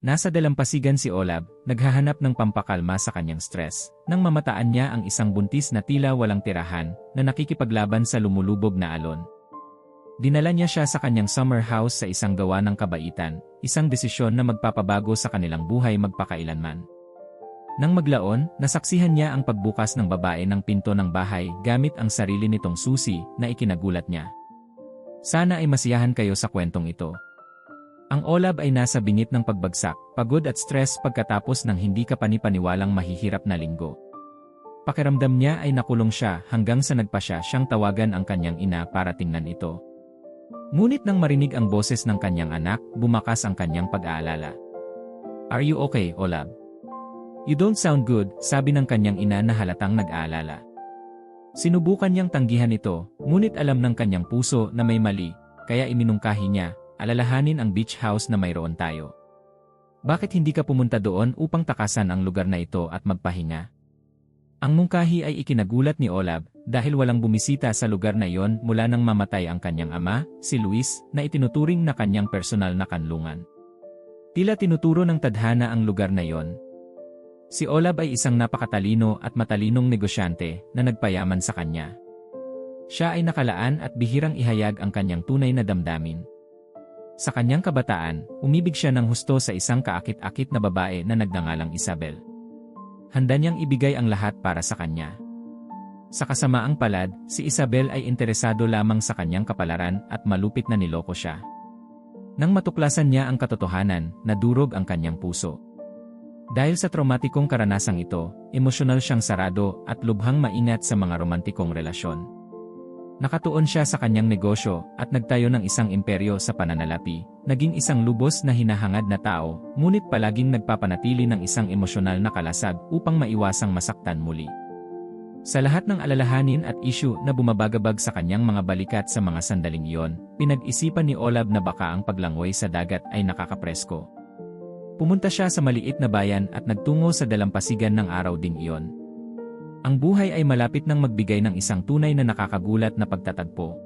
Nasa dalampasigan si Olab, naghahanap ng pampakalma sa kanyang stress, nang mamataan niya ang isang buntis na tila walang tirahan, na nakikipaglaban sa lumulubog na alon. Dinala niya siya sa kanyang summer house sa isang gawa ng kabaitan, isang desisyon na magpapabago sa kanilang buhay magpakailanman. Nang maglaon, nasaksihan niya ang pagbukas ng babae ng pinto ng bahay gamit ang sarili nitong susi na ikinagulat niya. Sana ay masiyahan kayo sa kwentong ito. Ang Olab ay nasa bingit ng pagbagsak, pagod at stress pagkatapos ng hindi kapanipaniwalang mahihirap na linggo. Pakiramdam niya ay nakulong siya hanggang sa nagpa siya siyang tawagan ang kanyang ina para tingnan ito. Ngunit nang marinig ang boses ng kanyang anak, bumakas ang kanyang pag-aalala. Are you okay, Olab? You don't sound good, sabi ng kanyang ina na halatang nag-aalala. Sinubukan niyang tanggihan ito, ngunit alam ng kanyang puso na may mali, kaya iminungkahi niya, alalahanin ang beach house na mayroon tayo. Bakit hindi ka pumunta doon upang takasan ang lugar na ito at magpahinga? Ang mungkahi ay ikinagulat ni Olab dahil walang bumisita sa lugar na iyon mula nang mamatay ang kanyang ama, si Luis, na itinuturing na kanyang personal na kanlungan. Tila tinuturo ng tadhana ang lugar na iyon. Si Olab ay isang napakatalino at matalinong negosyante na nagpayaman sa kanya. Siya ay nakalaan at bihirang ihayag ang kanyang tunay na damdamin. Sa kanyang kabataan, umibig siya ng husto sa isang kaakit-akit na babae na nagngangalang Isabel. Handa niyang ibigay ang lahat para sa kanya. Sa kasamaang palad, si Isabel ay interesado lamang sa kanyang kapalaran at malupit na niloko siya. Nang matuklasan niya ang katotohanan, nadurog ang kanyang puso. Dahil sa traumatikong karanasang ito, emosyonal siyang sarado at lubhang maingat sa mga romantikong relasyon. Nakatuon siya sa kanyang negosyo at nagtayo ng isang imperyo sa pananalapi, naging isang lubos na hinahangad na tao, ngunit palaging nagpapanatili ng isang emosyonal na kalasag upang maiwasang masaktan muli. Sa lahat ng alalahanin at isyu na bumabagabag sa kanyang mga balikat sa mga sandaling iyon, pinag-isipan ni Olab na baka ang paglangoy sa dagat ay nakakapresko. Pumunta siya sa maliit na bayan at nagtungo sa dalampasigan ng araw ding iyon. Ang buhay ay malapit nang magbigay ng isang tunay na nakakagulat na pagtatagpo.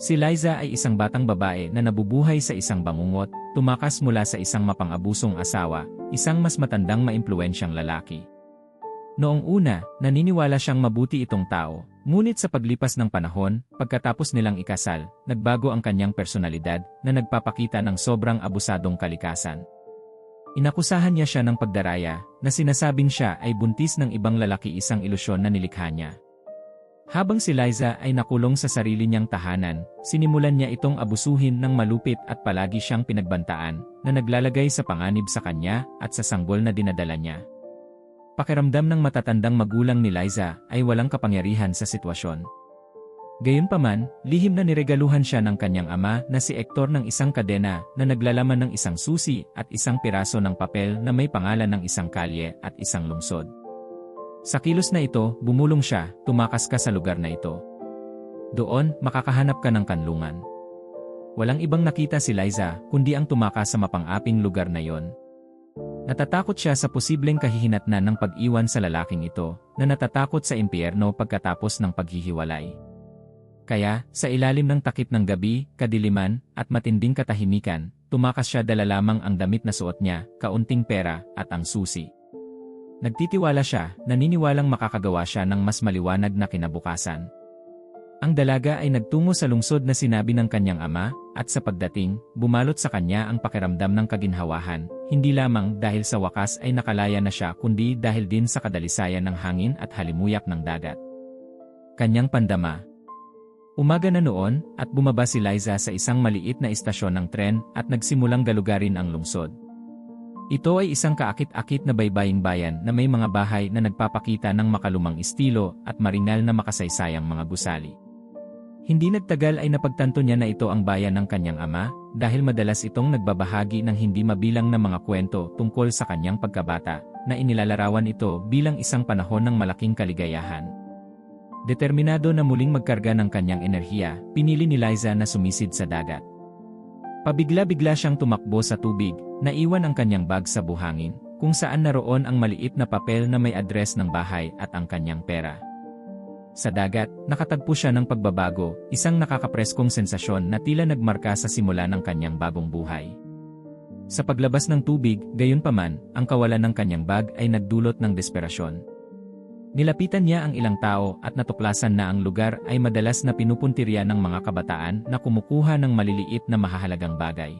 Si Liza ay isang batang babae na nabubuhay sa isang bangungot, tumakas mula sa isang mapang-abusong asawa, isang mas matandang maimpluensyang lalaki. Noong una, naniniwala siyang mabuti itong tao, ngunit sa paglipas ng panahon, pagkatapos nilang ikasal, nagbago ang kanyang personalidad na nagpapakita ng sobrang abusadong kalikasan. Inakusahan niya siya ng pagdaraya, na sinasabing siya ay buntis ng ibang lalaki isang ilusyon na nilikha niya. Habang si Liza ay nakulong sa sarili niyang tahanan, sinimulan niya itong abusuhin ng malupit at palagi siyang pinagbantaan, na naglalagay sa panganib sa kanya at sa sanggol na dinadala niya. Pakiramdam ng matatandang magulang ni Liza ay walang kapangyarihan sa sitwasyon. Gayunpaman, lihim na niregaluhan siya ng kanyang ama na si Hector ng isang kadena na naglalaman ng isang susi at isang piraso ng papel na may pangalan ng isang kalye at isang lungsod. Sa kilos na ito, bumulong siya, tumakas ka sa lugar na ito. Doon, makakahanap ka ng kanlungan. Walang ibang nakita si Liza, kundi ang tumakas sa mapang-aping lugar na yon. Natatakot siya sa posibleng kahihinatnan ng pag-iwan sa lalaking ito, na natatakot sa impyerno pagkatapos ng paghihiwalay. Kaya, sa ilalim ng takip ng gabi, kadiliman, at matinding katahimikan, tumakas siya dala lamang ang damit na suot niya, kaunting pera, at ang susi. Nagtitiwala siya, naniniwalang makakagawa siya ng mas maliwanag na kinabukasan. Ang dalaga ay nagtungo sa lungsod na sinabi ng kanyang ama, at sa pagdating, bumalot sa kanya ang pakiramdam ng kaginhawahan, hindi lamang dahil sa wakas ay nakalaya na siya kundi dahil din sa kadalisayan ng hangin at halimuyak ng dagat. Kanyang pandama, Umaga na noon, at bumaba si Liza sa isang maliit na istasyon ng tren at nagsimulang galugarin ang lungsod. Ito ay isang kaakit-akit na baybaying bayan na may mga bahay na nagpapakita ng makalumang estilo at marinal na makasaysayang mga gusali. Hindi nagtagal ay napagtanto niya na ito ang bayan ng kanyang ama, dahil madalas itong nagbabahagi ng hindi mabilang na mga kwento tungkol sa kanyang pagkabata, na inilalarawan ito bilang isang panahon ng malaking kaligayahan. Determinado na muling magkarga ng kanyang enerhiya, pinili ni Liza na sumisid sa dagat. Pabigla-bigla siyang tumakbo sa tubig, naiwan ang kanyang bag sa buhangin, kung saan naroon ang maliit na papel na may address ng bahay at ang kanyang pera. Sa dagat, nakatagpo siya ng pagbabago, isang nakakapreskong sensasyon na tila nagmarka sa simula ng kanyang bagong buhay. Sa paglabas ng tubig, gayunpaman, ang kawalan ng kanyang bag ay nagdulot ng desperasyon. Nilapitan niya ang ilang tao at natuklasan na ang lugar ay madalas na pinupuntirya ng mga kabataan na kumukuha ng maliliit na mahahalagang bagay.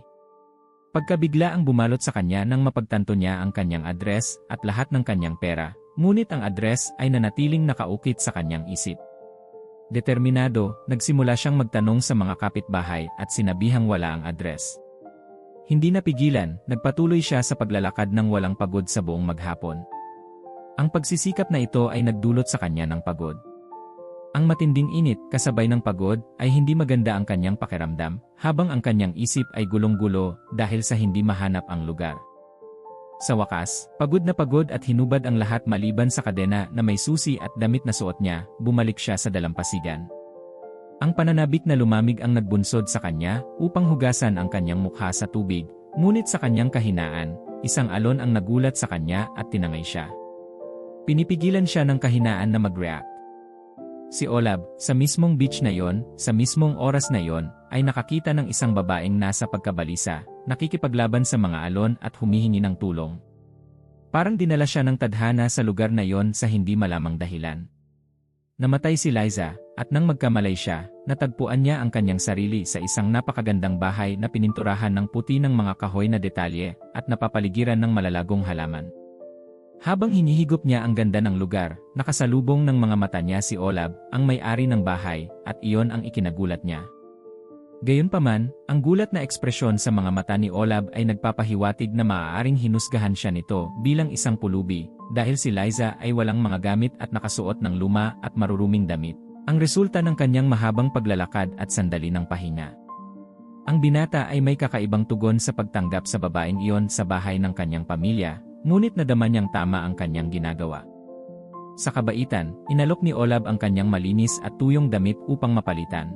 Pagkabigla ang bumalot sa kanya nang mapagtanto niya ang kanyang address at lahat ng kanyang pera, ngunit ang address ay nanatiling nakaukit sa kanyang isip. Determinado, nagsimula siyang magtanong sa mga kapitbahay at sinabihang wala ang address. Hindi napigilan, nagpatuloy siya sa paglalakad ng walang pagod sa buong maghapon. Ang pagsisikap na ito ay nagdulot sa kanya ng pagod. Ang matinding init kasabay ng pagod ay hindi maganda ang kanyang pakiramdam habang ang kanyang isip ay gulong-gulo dahil sa hindi mahanap ang lugar. Sa wakas, pagod na pagod at hinubad ang lahat maliban sa kadena na may susi at damit na suot niya, bumalik siya sa dalampasigan. Ang pananabik na lumamig ang nagbunsod sa kanya upang hugasan ang kanyang mukha sa tubig, ngunit sa kanyang kahinaan, isang alon ang nagulat sa kanya at tinangay siya. Pinipigilan siya ng kahinaan na mag-react. Si Olab, sa mismong beach na yon, sa mismong oras na yon, ay nakakita ng isang babaeng nasa pagkabalisa, nakikipaglaban sa mga alon at humihingi ng tulong. Parang dinala siya ng tadhana sa lugar na yon sa hindi malamang dahilan. Namatay si Liza, at nang magkamalay siya, natagpuan niya ang kanyang sarili sa isang napakagandang bahay na pininturahan ng puti ng mga kahoy na detalye at napapaligiran ng malalagong halaman. Habang hinihigop niya ang ganda ng lugar, nakasalubong ng mga mata niya si Olab, ang may-ari ng bahay, at iyon ang ikinagulat niya. Gayunpaman, ang gulat na ekspresyon sa mga mata ni Olab ay nagpapahiwatig na maaaring hinusgahan siya nito bilang isang pulubi, dahil si Liza ay walang mga gamit at nakasuot ng luma at maruruming damit. Ang resulta ng kanyang mahabang paglalakad at sandali ng pahinga. Ang binata ay may kakaibang tugon sa pagtanggap sa babaeng iyon sa bahay ng kanyang pamilya, Ngunit nadama niyang tama ang kanyang ginagawa. Sa kabaitan, inalok ni Olab ang kanyang malinis at tuyong damit upang mapalitan.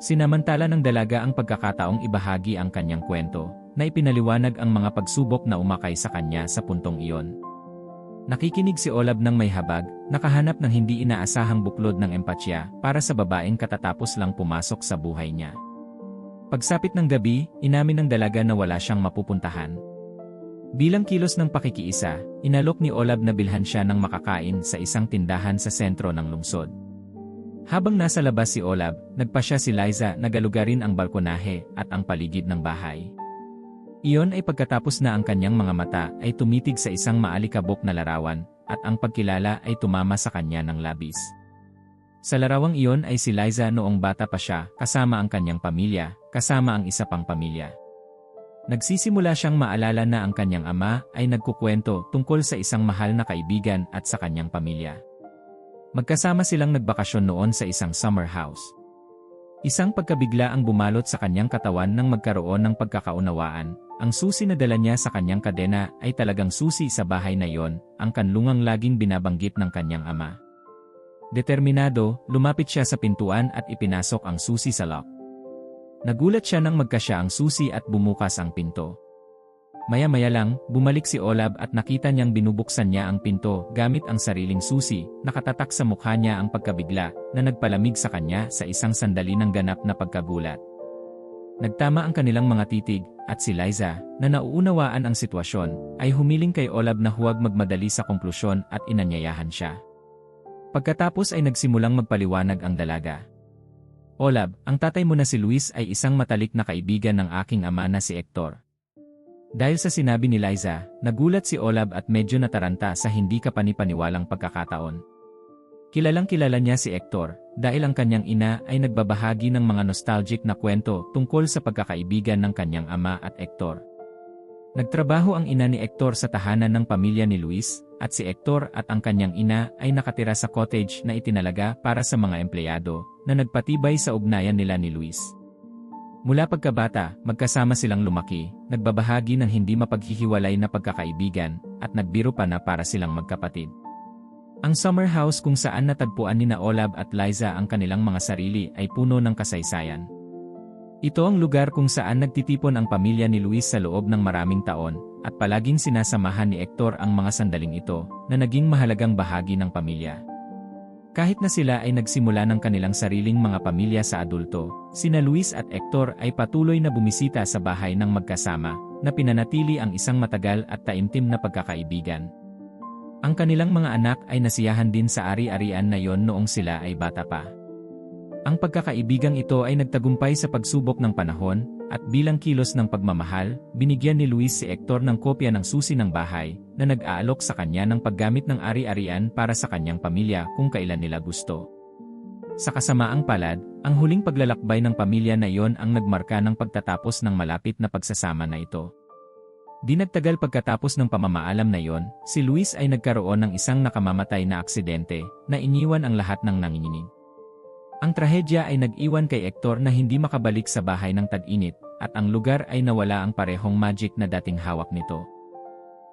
Sinamantala ng dalaga ang pagkakataong ibahagi ang kanyang kwento, na ipinaliwanag ang mga pagsubok na umakay sa kanya sa puntong iyon. Nakikinig si Olab ng may habag, nakahanap ng hindi inaasahang buklod ng empatya para sa babaeng katatapos lang pumasok sa buhay niya. Pagsapit ng gabi, inamin ng dalaga na wala siyang mapupuntahan, Bilang kilos ng pakikiisa, inalok ni Olab na bilhan siya ng makakain sa isang tindahan sa sentro ng lungsod. Habang nasa labas si Olab, nagpa siya si Liza na galugarin ang balkonahe at ang paligid ng bahay. Iyon ay pagkatapos na ang kanyang mga mata ay tumitig sa isang maalikabok na larawan at ang pagkilala ay tumama sa kanya ng labis. Sa larawang iyon ay si Liza noong bata pa siya kasama ang kanyang pamilya, kasama ang isa pang pamilya. Nagsisimula siyang maalala na ang kanyang ama ay nagkukwento tungkol sa isang mahal na kaibigan at sa kanyang pamilya. Magkasama silang nagbakasyon noon sa isang summer house. Isang pagkabigla ang bumalot sa kanyang katawan nang magkaroon ng pagkakaunawaan. Ang susi na dala niya sa kanyang kadena ay talagang susi sa bahay na iyon, ang kanlungang laging binabanggit ng kanyang ama. Determinado, lumapit siya sa pintuan at ipinasok ang susi sa lock. Nagulat siya nang magkasya ang susi at bumukas ang pinto. Maya-maya lang, bumalik si Olab at nakita niyang binubuksan niya ang pinto gamit ang sariling susi, nakatatak sa mukha niya ang pagkabigla na nagpalamig sa kanya sa isang sandali ng ganap na pagkagulat. Nagtama ang kanilang mga titig, at si Liza, na nauunawaan ang sitwasyon, ay humiling kay Olab na huwag magmadali sa konklusyon at inanyayahan siya. Pagkatapos ay nagsimulang magpaliwanag ang dalaga. Olab, ang tatay mo na si Luis ay isang matalik na kaibigan ng aking ama na si Hector. Dahil sa sinabi ni Liza, nagulat si Olab at medyo nataranta sa hindi kapanipaniwalang pagkakataon. Kilalang kilala niya si Hector, dahil ang kanyang ina ay nagbabahagi ng mga nostalgic na kwento tungkol sa pagkakaibigan ng kanyang ama at Hector. Nagtrabaho ang ina ni Hector sa tahanan ng pamilya ni Luis, at si Hector at ang kanyang ina ay nakatira sa cottage na itinalaga para sa mga empleyado na nagpatibay sa ugnayan nila ni Luis. Mula pagkabata, magkasama silang lumaki, nagbabahagi ng hindi mapaghihiwalay na pagkakaibigan, at nagbiro pa na para silang magkapatid. Ang summer house kung saan natagpuan ni Olab at Liza ang kanilang mga sarili ay puno ng kasaysayan. Ito ang lugar kung saan nagtitipon ang pamilya ni Luis sa loob ng maraming taon, at palaging sinasamahan ni Hector ang mga sandaling ito na naging mahalagang bahagi ng pamilya. Kahit na sila ay nagsimula ng kanilang sariling mga pamilya sa adulto, sina Luis at Hector ay patuloy na bumisita sa bahay ng magkasama, na pinanatili ang isang matagal at taimtim na pagkakaibigan. Ang kanilang mga anak ay nasiyahan din sa ari-arian na yon noong sila ay bata pa. Ang pagkakaibigang ito ay nagtagumpay sa pagsubok ng panahon, at bilang kilos ng pagmamahal, binigyan ni Luis si Hector ng kopya ng susi ng bahay, na nag-aalok sa kanya ng paggamit ng ari-arian para sa kanyang pamilya kung kailan nila gusto. Sa kasamaang palad, ang huling paglalakbay ng pamilya na iyon ang nagmarka ng pagtatapos ng malapit na pagsasama na ito. Di nagtagal pagkatapos ng pamamaalam na iyon, si Luis ay nagkaroon ng isang nakamamatay na aksidente na iniwan ang lahat ng nanginginig. Ang trahedya ay nag-iwan kay Hector na hindi makabalik sa bahay ng tag-init, at ang lugar ay nawala ang parehong magic na dating hawak nito.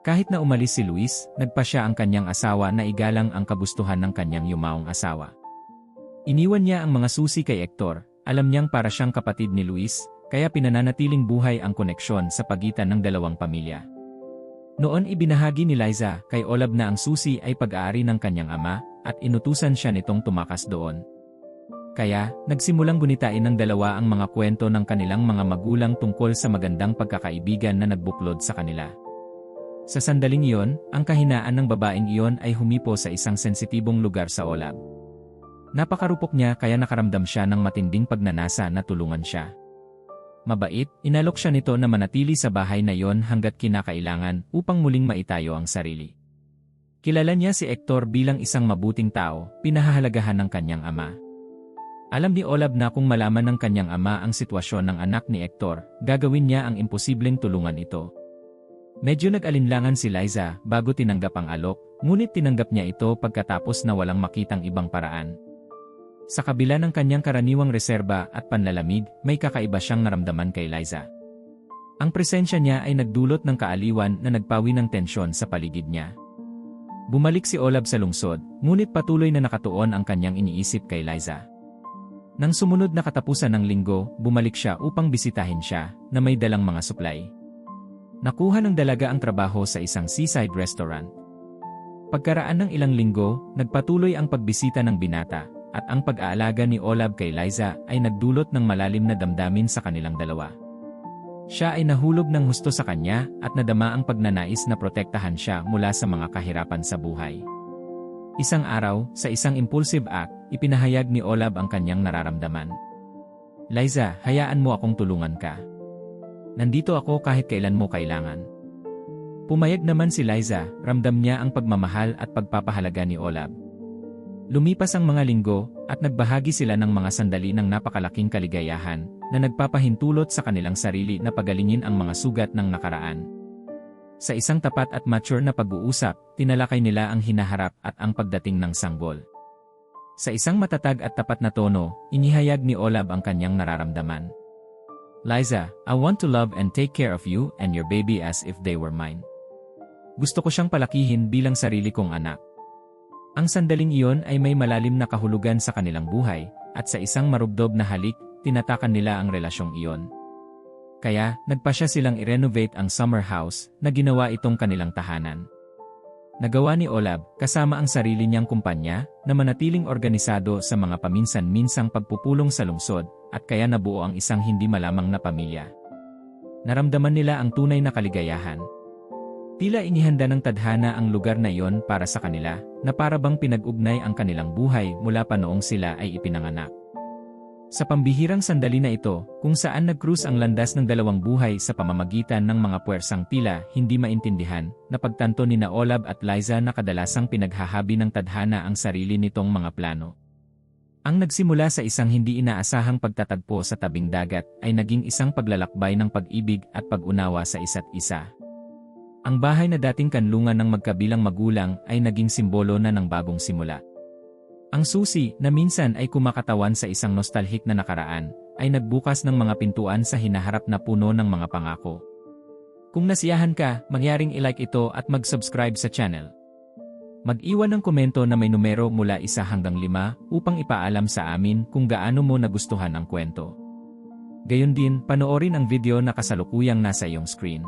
Kahit na umalis si Luis, nagpa siya ang kanyang asawa na igalang ang kagustuhan ng kanyang yumaong asawa. Iniwan niya ang mga susi kay Hector, alam niyang para siyang kapatid ni Luis, kaya pinananatiling buhay ang koneksyon sa pagitan ng dalawang pamilya. Noon ibinahagi ni Liza kay Olab na ang susi ay pag-aari ng kanyang ama, at inutusan siya nitong tumakas doon. Kaya, nagsimulang gunitain ng dalawa ang mga kwento ng kanilang mga magulang tungkol sa magandang pagkakaibigan na nagbuklod sa kanila. Sa sandaling iyon, ang kahinaan ng babaeng iyon ay humipo sa isang sensitibong lugar sa Olab. Napakarupok niya kaya nakaramdam siya ng matinding pagnanasa na tulungan siya. Mabait, inalok siya nito na manatili sa bahay na iyon hanggat kinakailangan upang muling maitayo ang sarili. Kilala niya si Hector bilang isang mabuting tao, pinahahalagahan ng kanyang ama. Alam ni Olab na kung malaman ng kanyang ama ang sitwasyon ng anak ni Hector, gagawin niya ang imposibleng tulungan ito. Medyo nag-alinlangan si Liza bago tinanggap ang alok, ngunit tinanggap niya ito pagkatapos na walang makitang ibang paraan. Sa kabila ng kanyang karaniwang reserba at panlalamig, may kakaiba siyang naramdaman kay Liza. Ang presensya niya ay nagdulot ng kaaliwan na nagpawi ng tensyon sa paligid niya. Bumalik si Olab sa lungsod, ngunit patuloy na nakatuon ang kanyang iniisip kay Liza. Nang sumunod na katapusan ng linggo, bumalik siya upang bisitahin siya, na may dalang mga supply. Nakuha ng dalaga ang trabaho sa isang seaside restaurant. Pagkaraan ng ilang linggo, nagpatuloy ang pagbisita ng binata, at ang pag-aalaga ni Olab kay Liza ay nagdulot ng malalim na damdamin sa kanilang dalawa. Siya ay nahulog ng husto sa kanya at nadama ang pagnanais na protektahan siya mula sa mga kahirapan sa buhay. Isang araw, sa isang impulsive act, ipinahayag ni Olab ang kanyang nararamdaman. Liza, hayaan mo akong tulungan ka. Nandito ako kahit kailan mo kailangan. Pumayag naman si Liza, ramdam niya ang pagmamahal at pagpapahalaga ni Olab. Lumipas ang mga linggo, at nagbahagi sila ng mga sandali ng napakalaking kaligayahan, na nagpapahintulot sa kanilang sarili na pagalingin ang mga sugat ng nakaraan. Sa isang tapat at mature na pag-uusap, tinalakay nila ang hinaharap at ang pagdating ng sanggol. Sa isang matatag at tapat na tono, inihayag ni Olab ang kanyang nararamdaman. Liza, I want to love and take care of you and your baby as if they were mine. Gusto ko siyang palakihin bilang sarili kong anak. Ang sandaling iyon ay may malalim na kahulugan sa kanilang buhay, at sa isang marubdob na halik, tinatakan nila ang relasyong iyon. Kaya, nagpa siya silang i-renovate ang summer house na ginawa itong kanilang tahanan. Nagawa ni Olab, kasama ang sarili niyang kumpanya, na manatiling organisado sa mga paminsan-minsang pagpupulong sa lungsod, at kaya nabuo ang isang hindi malamang na pamilya. Naramdaman nila ang tunay na kaligayahan. Tila inihanda ng tadhana ang lugar na iyon para sa kanila, na parabang pinag-ugnay ang kanilang buhay mula pa noong sila ay ipinanganak. Sa pambihirang sandali na ito, kung saan nag-cruise ang landas ng dalawang buhay sa pamamagitan ng mga puwersang tila hindi maintindihan, napagtanto ni na Olab at Liza na kadalasang pinaghahabi ng tadhana ang sarili nitong mga plano. Ang nagsimula sa isang hindi inaasahang pagtatagpo sa tabing dagat ay naging isang paglalakbay ng pag-ibig at pag-unawa sa isa't isa. Ang bahay na dating kanlungan ng magkabilang magulang ay naging simbolo na ng bagong simula. Ang susi, na minsan ay kumakatawan sa isang nostalgic na nakaraan, ay nagbukas ng mga pintuan sa hinaharap na puno ng mga pangako. Kung nasiyahan ka, mangyaring ilike ito at mag-subscribe sa channel. Mag-iwan ng komento na may numero mula isa hanggang lima upang ipaalam sa amin kung gaano mo nagustuhan ang kwento. Gayon din, panoorin ang video na kasalukuyang nasa iyong screen.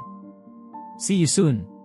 See you soon!